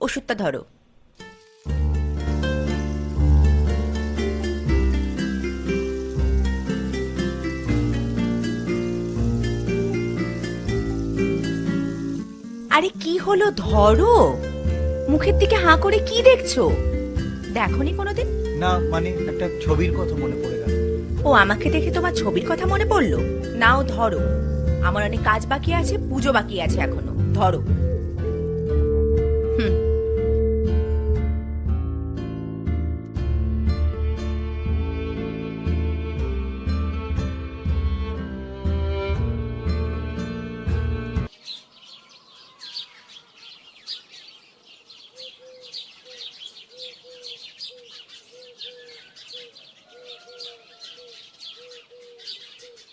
ওষুধটা ধরো। আরে কি হলো? ধরো। মুখের দিকে হাঁ করে কি দেখছ? দেখনি কোনোদিন? না মানে একটা ছবির কথা মনে পড়ে গেল। ও আমাকে দেখে তোমার ছবির কথা মনে পড়ল? নাও ধরো। আমার অনেক কাজ বাকি আছে পুজো বাকি আছে এখনও। ধরো।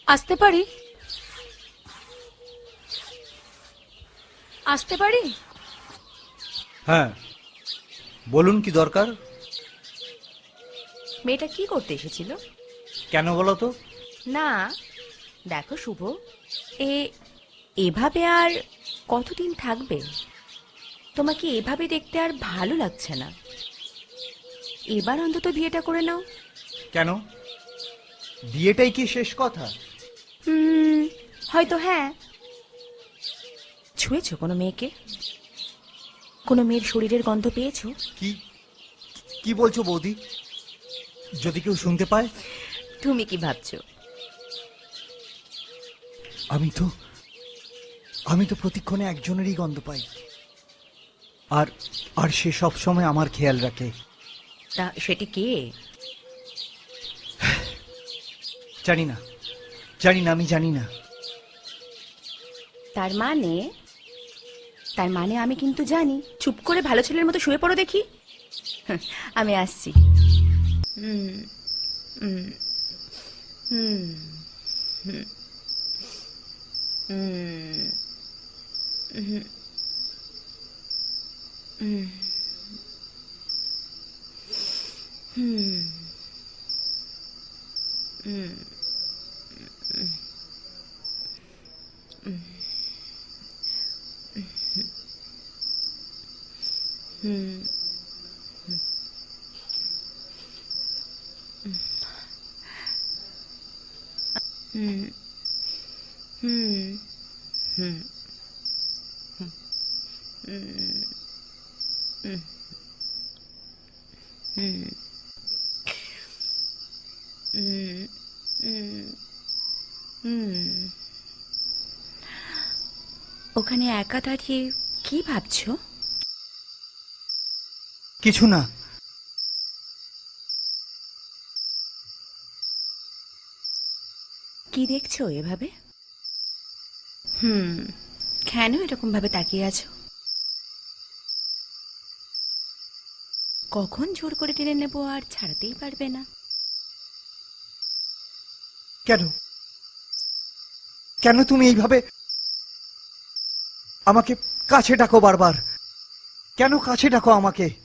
আসতে পারি? আসতে পারি? হ্যাঁ। বলুন কি দরকার? মেয়েটা কি করতে এসেছিল? কেন বলো তো? না দেখো শুভ এ এভাবে আর কতদিন থাকবে? তোমাকে এভাবে দেখতে আর ভালো লাগছে না। এবার অন্তত বিয়েটা করে নাও। কেন? বিয়েটাই কি শেষ কথা? হয়তো হ্যাঁ। ছুঁয়েছো কোনো মেয়েকে? কোনো মেয়ের শরীরের গন্ধ পেয়েছ? কি কি বলছো বৌদি? যদি কেউ শুনতে পায়? তুমি কি ভাবছ? আমি তো আমি তো প্রতিক্ষণে একজনেরই গন্ধ পাই। আর আর সে সব সময় আমার খেয়াল রাখে। তা সেটি কে? জানি না। জানি না আমি জানি না তার মানে তার মানে আমি কিন্তু জানি চুপ করে ভালো ছেলের মতো শুয়ে পড়ো দেখি আমি আসছি হুম হুম হুম হুম হুম হুম হুম হুম হুম হুম হুম হুম হুম ওখানে একা দাঁড়িয়ে কি ভাবছ? কিছু না। কি দেখছ এভাবে? হুম কেন এরকম ভাবে তাকিয়ে আছো? কখন জোর করে টেনে নেব আর ছাড়াতেই পারবে না। কেন? কেন তুমি এইভাবে আমাকে কাছে ডাকো বারবার? কেন কাছে ডাকো আমাকে?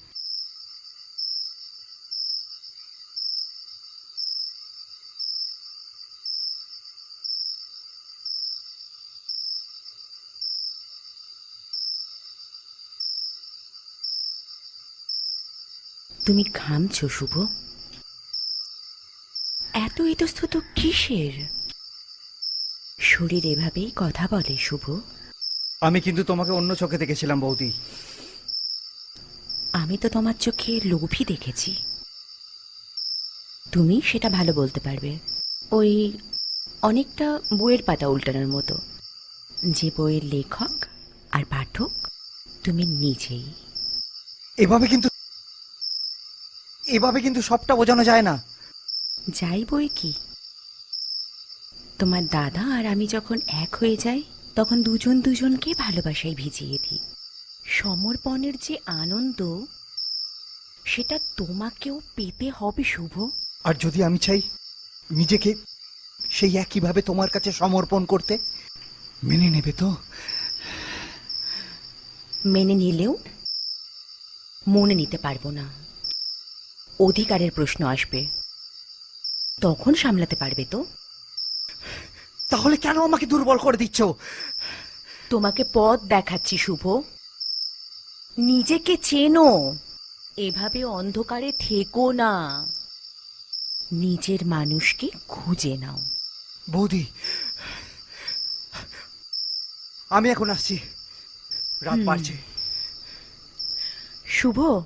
তুমি ঘামছো শুভ। এত ইতস্তত কিসের? শরীর এভাবেই কথা বলে শুভ। আমি কিন্তু তোমাকে অন্য চোখে দেখেছিলাম বৌদি। আমি তো তোমার চোখে লোভই দেখেছি। তুমি সেটা ভালো বলতে পারবে। ওই অনেকটা বইয়ের পাতা উল্টানোর মতো। যে বইয়ের লেখক আর পাঠক তুমি নিজেই। এভাবে কিন্তু এভাবে কিন্তু সবটা বোঝানো যায় না। যাই বই কি। তোমার দাদা আর আমি যখন এক হয়ে যাই তখন দুজন দুজনকে ভালোবাসায় ভিজিয়ে দিই। সমর্পণের যে আনন্দ সেটা তোমাকেও পেতে হবে শুভ। আর যদি আমি চাই নিজেকে সেই একইভাবে তোমার কাছে সমর্পণ করতে মেনে নেবে তো? মেনে নিলেও মনে নিতে পারব না। অধিকারের প্রশ্ন আসবে। তখন সামলাতে পারবে তো? তাহলে কেন আমাকে দুর্বল করে দিচ্ছ? তোমাকে পথ দেখাচ্ছি শুভ। নিজেকে চেনো। এভাবে অন্ধকারে থেকো না। নিজের মানুষকে খুঁজে নাও। বৌদি আমি এখন আসছি। রাত বাড়ছে। শুভ